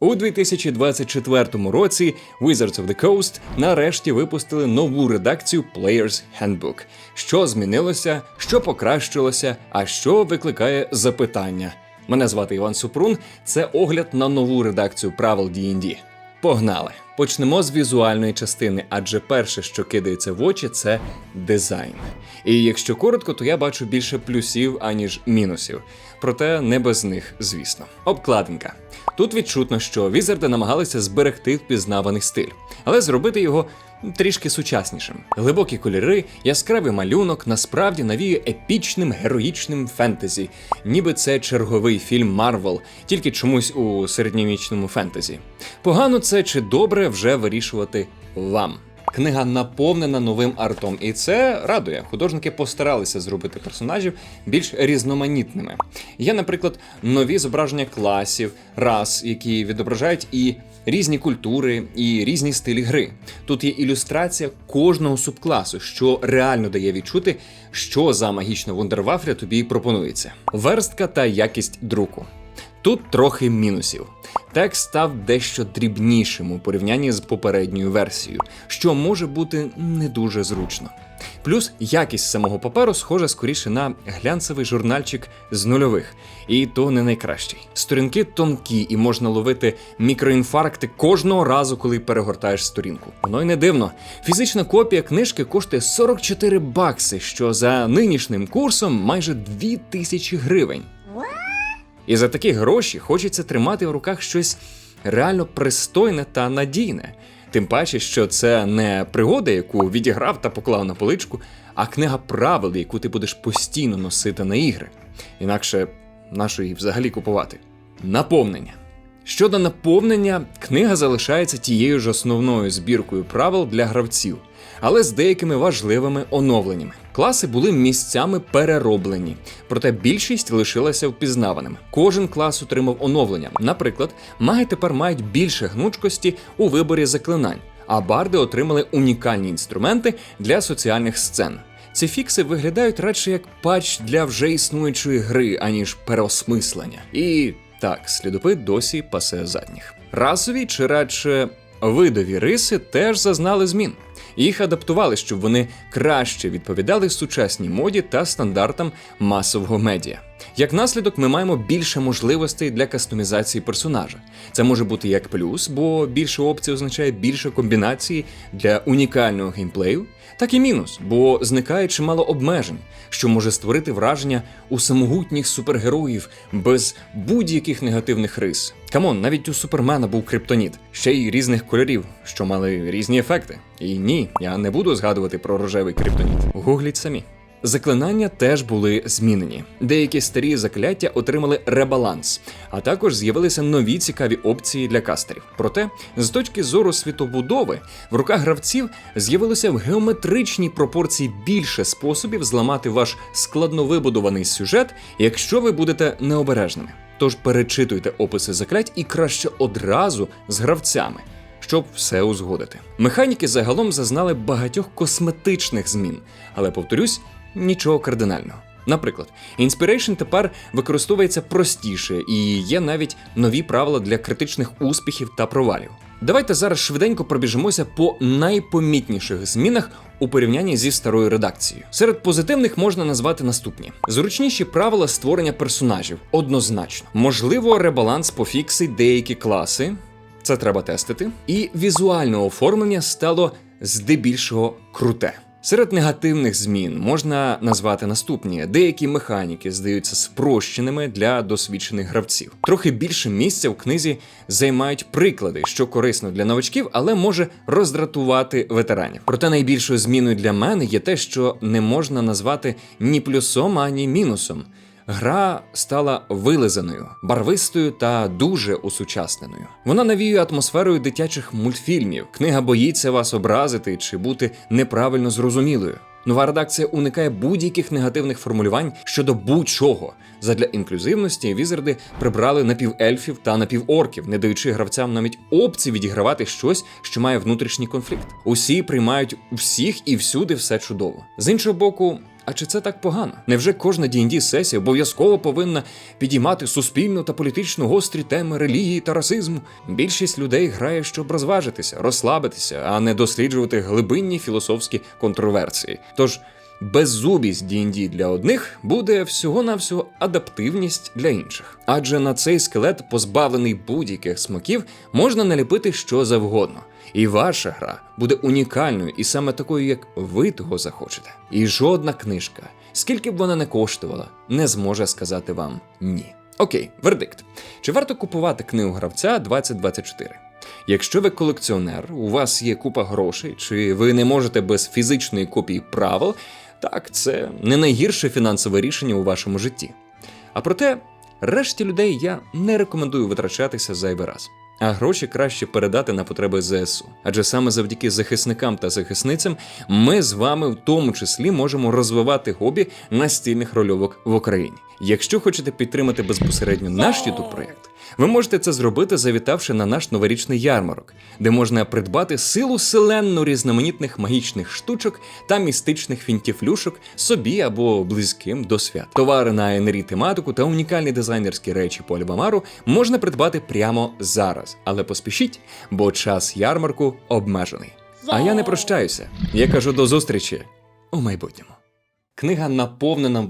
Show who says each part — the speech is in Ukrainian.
Speaker 1: У 2024 році Wizards of the Coast нарешті випустили нову редакцію Player's Handbook. Що змінилося, що покращилося, а що викликає запитання. Мене звати Іван Супрун. Це огляд на нову редакцію правил D&D. Погнали! Почнемо з візуальної частини, адже перше, що кидається в очі, це дизайн. І якщо коротко, то я бачу більше плюсів аніж мінусів. Проте не без них, звісно. Обкладинка. Тут відчутно, що візарди намагалися зберегти впізнаваний стиль, але зробити його трішки сучаснішим. Глибокі кольори, яскравий малюнок насправді навіює епічним героїчним фентезі, ніби це черговий фільм Марвел, тільки чомусь у середньовічному фентезі. Погано це чи добре вже вирішувати вам. Книга наповнена новим артом, і це радує. Художники постаралися зробити персонажів більш різноманітними. Є, наприклад, нові зображення класів, рас, які відображають і різні культури, і різні стилі гри. Тут є ілюстрація кожного субкласу, що реально дає відчути, що за магічна вундервафля тобі пропонується. Верстка та якість друку. Тут трохи мінусів. Текст став дещо дрібнішим у порівнянні з попередньою версією, що може бути не дуже зручно. Плюс якість самого паперу схожа скоріше на глянцевий журнальчик з нульових, і то не найкращий. Сторінки тонкі і можна ловити мікроінфаркти кожного разу, коли перегортаєш сторінку. Воно й не дивно. Фізична копія книжки коштує 44 бакси, що за нинішнім курсом майже 2000 гривень. І за такі гроші хочеться тримати в руках щось реально пристойне та надійне. Тим паче, що це не пригода, яку відіграв та поклав на поличку, а книга правил, яку ти будеш постійно носити на ігри. Інакше нащо її взагалі купувати? Наповнення. Щодо наповнення, книга залишається тією ж основною збіркою правил для гравців, але з деякими важливими оновленнями. Класи були місцями перероблені, проте більшість лишилася впізнаваними. Кожен клас отримав оновлення. Наприклад, маги тепер мають більше гнучкості у виборі заклинань, а барди отримали унікальні інструменти для соціальних сцен. Ці фікси виглядають радше як патч для вже існуючої гри, аніж переосмислення. І так, слідопит досі пасе задніх. Расові чи радше видові риси теж зазнали змін. Їх адаптували, щоб вони краще відповідали сучасній моді та стандартам масового медіа. Як наслідок, ми маємо більше можливостей для кастомізації персонажа. Це може бути як плюс, бо більше опцій означає більше комбінацій для унікального геймплею, так і мінус, бо зникає чимало обмежень, що може створити враження у самогутніх супергероїв без будь-яких негативних рис. Камон, навіть у супермена був криптоніт, ще й різних кольорів, що мали різні ефекти. І ні, я не буду згадувати про рожевий криптоніт. Гугліть самі. Заклинання теж були змінені. Деякі старі закляття отримали ребаланс, а також з'явилися нові цікаві опції для кастерів. Проте, з точки зору світобудови, в руках гравців з'явилося в геометричній пропорції більше способів зламати ваш складно вибудований сюжет, якщо ви будете необережними. Тож перечитуйте описи заклять і краще одразу з гравцями. Щоб все узгодити. Механіки загалом зазнали багатьох косметичних змін, але повторюсь, нічого кардинального. Наприклад, Inspiration тепер використовується простіше і є навіть нові правила для критичних успіхів та провалів. Давайте зараз швиденько пробіжимося по найпомітніших змінах у порівнянні зі старою редакцією. Серед позитивних можна назвати наступні: зручніші правила створення персонажів однозначно, можливо, ребаланс пофіксить деякі класи. Це треба тестити. І візуальне оформлення стало здебільшого круте. Серед негативних змін можна назвати наступні: деякі механіки здаються спрощеними для досвідчених гравців. Трохи більше місця в книзі займають приклади, що корисно для новачків, але може роздратувати ветеранів. Проте найбільшою зміною для мене є те, що не можна назвати ні плюсом, ані мінусом. Гра стала вилизаною, барвистою та дуже усучасненою. Вона навіює атмосферою дитячих мультфільмів. Книга боїться вас образити чи бути неправильно зрозумілою. Нова редакція уникає будь-яких негативних формулювань щодо будь-чого. Задля інклюзивності візарди прибрали напівельфів та напіворків, не даючи гравцям навіть опції відігравати щось, що має внутрішній конфлікт. Усі приймають всіх і всюди все чудово. З іншого боку. А чи це так погано? Невже кожна D&D сесія обов'язково повинна підіймати суспільну та політично гострі теми релігії та расизму? Більшість людей грає, щоб розважитися, розслабитися, а не досліджувати глибинні філософські контроверсії. Тож Беззубість D&D для одних буде всього-навсього адаптивність для інших. Адже на цей скелет, позбавлений будь-яких смаків, можна наліпити що завгодно. І ваша гра буде унікальною і саме такою, як ви того захочете. І жодна книжка, скільки б вона не коштувала, не зможе сказати вам ні. Окей, вердикт. Чи варто купувати книгу гравця 2024? Якщо ви колекціонер, у вас є купа грошей, чи ви не можете без фізичної копії правил, так це не найгірше фінансове рішення у вашому житті. А проте, решті людей я не рекомендую витрачатися зайвий раз. А гроші краще передати на потреби ЗСУ. Адже саме завдяки захисникам та захисницям ми з вами в тому числі можемо розвивати хобі настільних рольовок в Україні. Якщо хочете підтримати безпосередньо наш youtube проєкт, ви можете це зробити, завітавши на наш новорічний ярмарок, де можна придбати силу селенну різноманітних магічних штучок та містичних фінтіфлюшок собі або близьким до свят. Товари на НРІ тематику та унікальні дизайнерські речі по альбамару можна придбати прямо зараз, але поспішіть, бо час ярмарку обмежений. А я не прощаюся. Я кажу до зустрічі у майбутньому. Книга наповнена.